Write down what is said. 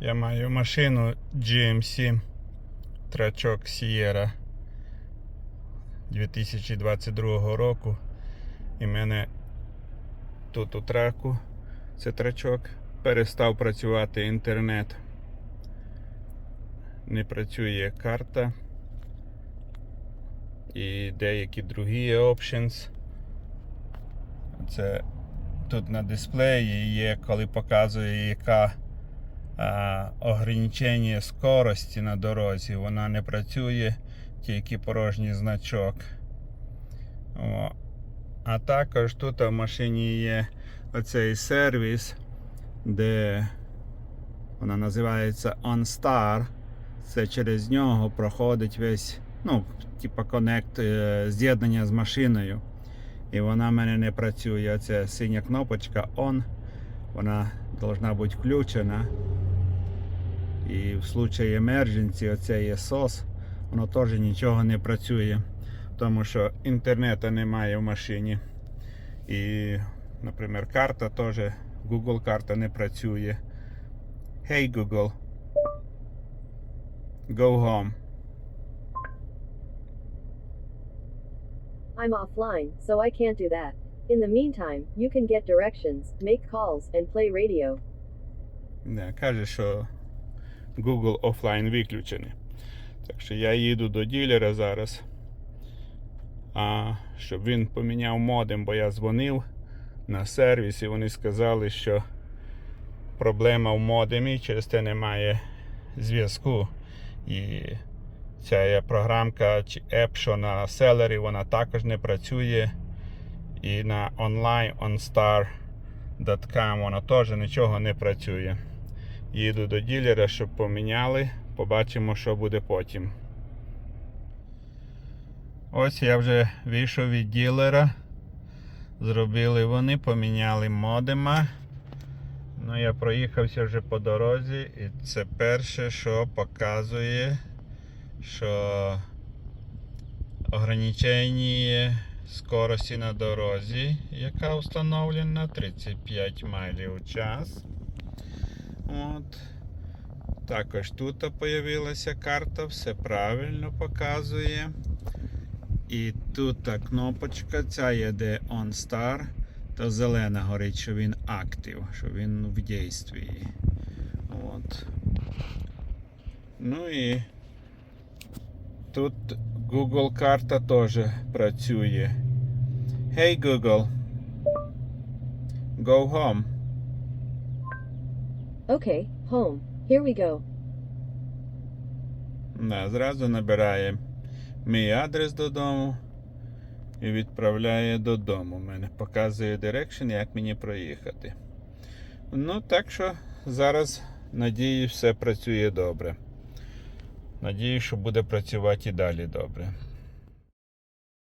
Я маю машину GMC трачок Sierra 2022 року. І мене тут у траку це трачок. Перестав працювати інтернет. Не працює карта. І деякі другі options. Це тут на дисплеї є, коли показує, яка ограничення скорості на дорозі. Вона не працює, тільки порожній значок. О. А також тут в машині є оцей сервіс, де вона називається OnStar. Це через нього проходить весь, ну, типа коннект, е, з'єднання з машиною. І вона в мене не працює. Оця синя кнопочка ON. Вона должна бути включена. І в случаї емердженсі оце є SOS, воно теж нічого не працює, тому що інтернету немає в машині. І, наприклад, карта теж, Google карта не працює. Hey Google. Go home. I'm offline, so I can't do that. In the meantime, you can get directions, make calls, and play radio. Не, каже, що Google офлайн виключений. Так що я їду до ділера зараз. А, щоб він поміняв модем, бо я дзвонив на сервіс і вони сказали, що проблема в модемі, через те немає зв'язку. І ця програмка чи еп, що на селері, вона також не працює. І на online onstar.com вона теж нічого не працює. Їду до ділера, щоб поміняли. Побачимо, що буде потім. Ось я вже вийшов від ділера. Зробили вони, поміняли модема. Ну, я проїхався вже по дорозі, і це перше, що показує, що ограничення скорості на дорозі, яка встановлена 35 майлів в час. От. Також тут появилася карта, все правильно показує. І тут кнопочка, ця є де OnStar, то зелена горить, що він актив, що він в дійстві. От. Ну і тут Google карта теж працює. Hey Google. Go home. Okay, home. Here we go. Да, зразу набирає мій адрес додому і відправляє додому. Мене показує direction, як мені проїхати. Ну, так що зараз, надію, все працює добре. Надію, що буде працювати і далі добре.